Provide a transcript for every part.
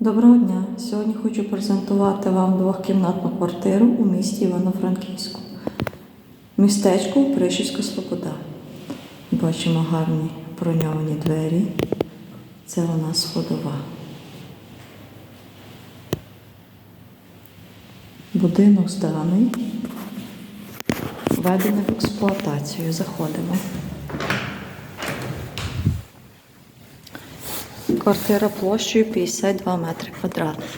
Доброго дня! Сьогодні хочу презентувати вам двохкімнатну квартиру у місті Івано-Франківську. Містечко Пришівська Слобода. Бачимо гарні броньовані двері. Це у нас ходова. Будинок зданий. Введений в експлуатацію. Заходимо. Квартира площею 52 метри квадратних.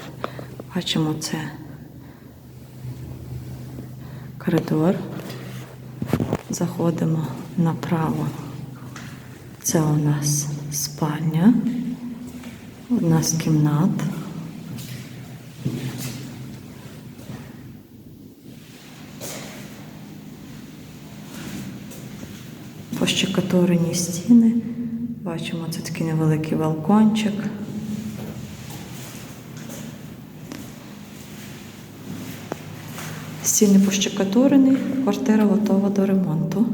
Бачимо це коридор. Заходимо направо. Це у нас спальня. Одна з кімнат. Пощекатурені стіни. Бачимо, це такий невеликий балкончик. Стіни пощекатурені, квартира готова до ремонту.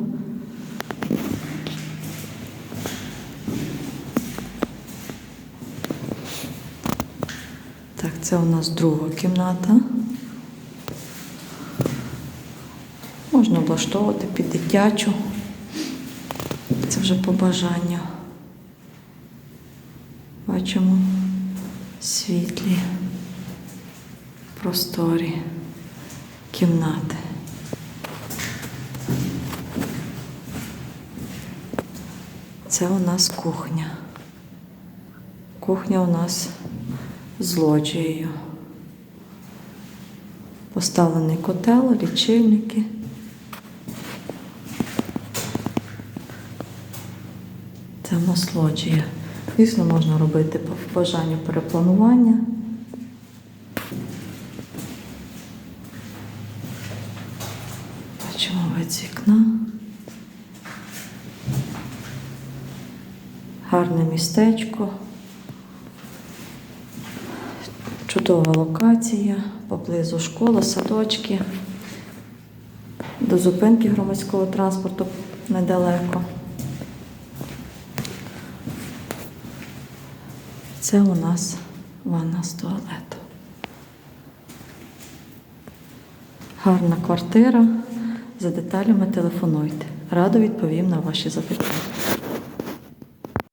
Так, це у нас друга кімната. Можна облаштовувати під дитячу. Це вже по бажанню. Бачимо світлі, просторі кімнати. Це у нас кухня. Кухня у нас з лоджією. Поставлений котел, лічильники. Це в нас лоджія. Звісно, можна робити по бажанню перепланування. Бачимо вид з вікна. Гарне містечко. Чудова локація, поблизу школа, садочки. До зупинки громадського транспорту недалеко. Це у нас ванна з туалетом. Гарна квартира. За деталями телефонуйте. Радо відповім на ваші запитання.